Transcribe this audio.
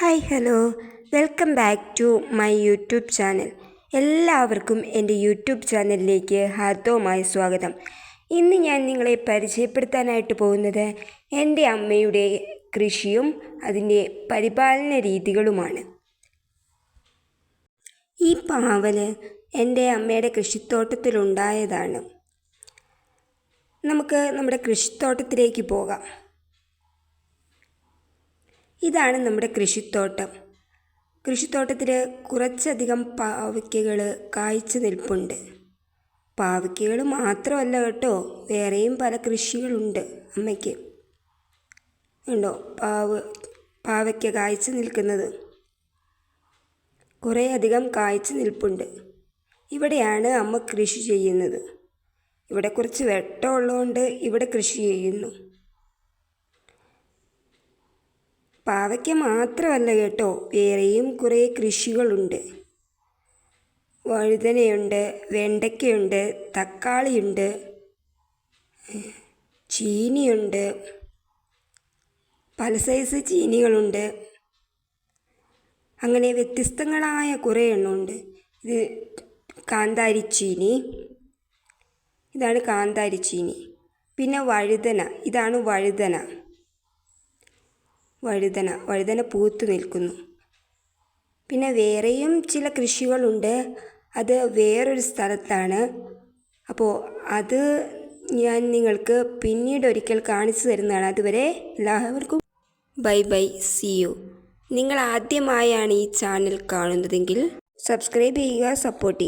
Hi hello. Welcome back to my YouTube channel. എല്ലാവർക്കും എന്റെ YouTube ചാനലിലേക്ക് ഹാർദവുമായ സ്വാഗതം. ഇന്ന് ഞാൻ നിങ്ങളെ പരിചയപ്പെടുത്താനായിട്ട് പോകുന്നത് എന്റെ അമ്മയുടെ കൃഷിയും അതിന്റെ പരിപാലന രീതികളുമാണ്. ഈ പാവൽ എന്റെ അമ്മയുടെ കൃഷിത്തോട്ടത്തിലുണ്ടായതാണ് നമുക്ക് നമ്മുടെ കൃഷിത്തോട്ടത്തിലേക്ക് പോകാം. ഇതാണ് നമ്മുടെ കൃഷിത്തോട്ടം. കൃഷിത്തോട്ടത്തിൽ കുറച്ചധികം പാവയ്ക്കകൾ കായ്ച്ചു നിൽപ്പുണ്ട്. പാവയ്ക്കകൾ മാത്രമല്ല കേട്ടോ വേറെയും പല കൃഷികളുണ്ട് അമ്മയ്ക്ക്. ഉണ്ടോ പാവ് പാവയ്ക്ക കായ്ച്ചു നിൽക്കുന്നത്. കുറേ അധികം കായ്ച്ചു നിൽപ്പുണ്ട്. ഇവിടെയാണ് അമ്മ കൃഷി ചെയ്യുന്നത്. ഇവിടെ കുറച്ച് വെട്ടമുള്ളതുകൊണ്ട് ഇവിടെ കൃഷി ചെയ്യുന്നു. പാവയ്ക്ക മാത്രമല്ല കേട്ടോ വേറെയും കുറേ കൃഷികളുണ്ട്. വഴുതനയുണ്ട് വെണ്ടയ്ക്കയുണ്ട് തക്കാളിയുണ്ട് ചീനിയുണ്ട് പല സൈസ് ചീനികളുണ്ട്. അങ്ങനെ വ്യത്യസ്തങ്ങളായ കുറേ എണ്ണമുണ്ട്. ഇത് കാന്താരി ചീനി ഇതാണ് കാന്താരി ചീനി. പിന്നെ വഴുതന ഇതാണ് വഴുതന. വഴുതന വഴുതന പൂത്തു നിൽക്കുന്നു. പിന്നെ വേറെയും ചില കൃഷികളുണ്ട്. അത് വേറൊരു സ്ഥലത്താണ്. അപ്പോൾ അത് ഞാൻ നിങ്ങൾക്ക് പിന്നീട് ഒരിക്കൽ കാണിച്ചു തരുന്നതാണ്. അതുവരെ എല്ലാവർക്കും ബൈ ബൈ സി യു. നിങ്ങൾ ആദ്യമായാണ് ഈ ചാനൽ കാണുന്നതെങ്കിൽ സബ്സ്ക്രൈബ് ചെയ്യുക സപ്പോർട്ട് ചെയ്യുക.